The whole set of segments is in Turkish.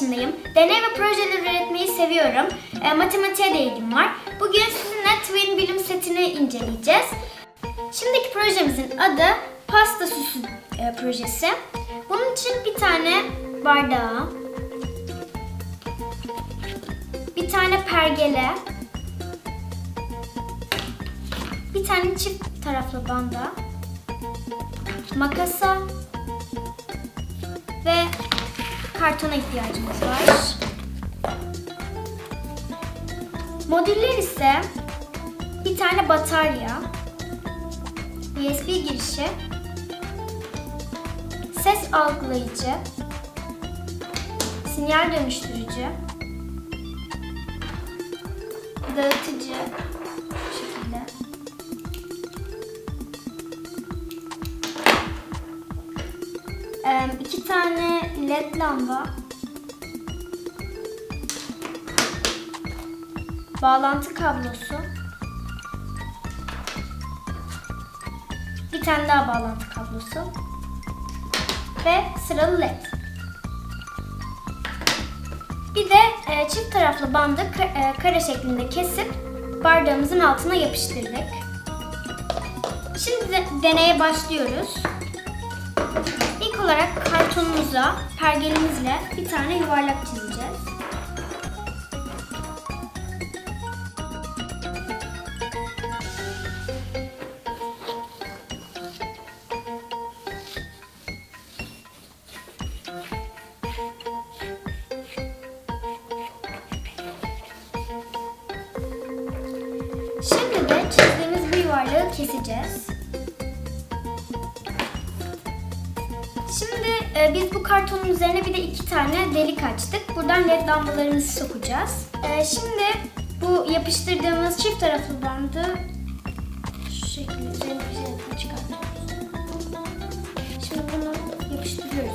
yaşındayım. Deney ve projeler üretmeyi seviyorum. E, matematiğe de ilgim var. Bugün sizinle Twin Bilim setini inceleyeceğiz. Şimdiki projemizin adı pasta süsü e, projesi. Bunun için bir tane bardağı, bir tane pergele, bir tane çift taraflı banda, makasa ve kartona ihtiyacımız var. Modüller ise bir tane batarya, USB girişi, ses algılayıcı, sinyal dönüştürücü, dağıtıcı şekilde. Ee, iki tane led lamba, bağlantı kablosu, bir tane daha bağlantı kablosu ve sıralı led. Bir de e, çift taraflı bandı e, kare şeklinde kesip bardağımızın altına yapıştırdık. Şimdi de deneye başlıyoruz. Olarak kartonumuza pergelimizle bir tane yuvarlak çizeceğiz. Şimdi de çizdiğimiz bu yuvarlağı keseceğiz. Şimdi e, biz bu kartonun üzerine bir de iki tane delik açtık. Buradan led lambalarımızı sokacağız. E, şimdi bu yapıştırdığımız çift taraflı bandı şu şekilde çıkartıyoruz. Şimdi bunu yapıştırıyoruz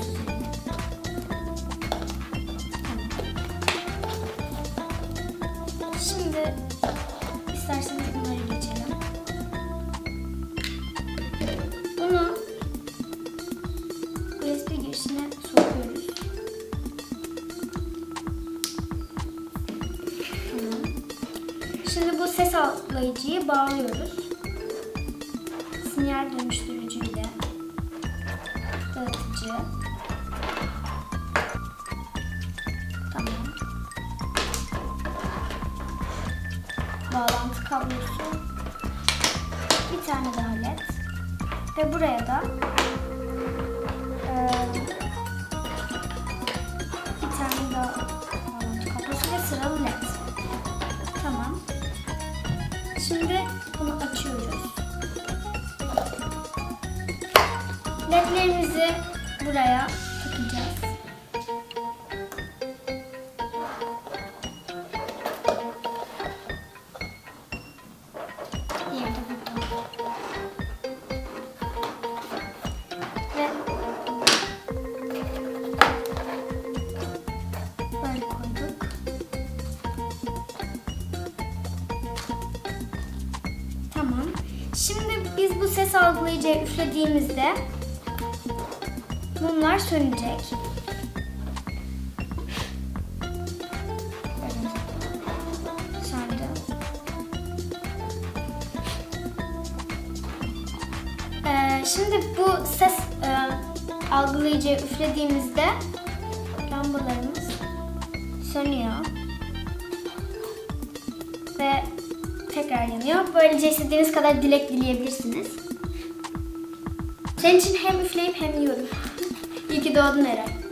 Şimdi bu ses algılayıcıyı bağlıyoruz. Sinyal dönüştürücüyle dağıtıcı. Tamam. Bağlantı kablosu. Bir tane daha led. Ve buraya da bir tane daha bağlantı kablosu ve sıralı led. Tamam. Şimdi bunu açıyoruz. Ledlerimizi buraya Tamam. Şimdi biz bu ses algılayıcıya üflediğimizde mumlar sönecek. Ee, şimdi bu ses e, algılayıcıya üflediğimizde lambalarımız sönüyor. Yanıyor. Böylece istediğiniz kadar dilek dileyebilirsiniz. Senin için hem üfleyip hem yiyorum. İyi ki doğdun Eren.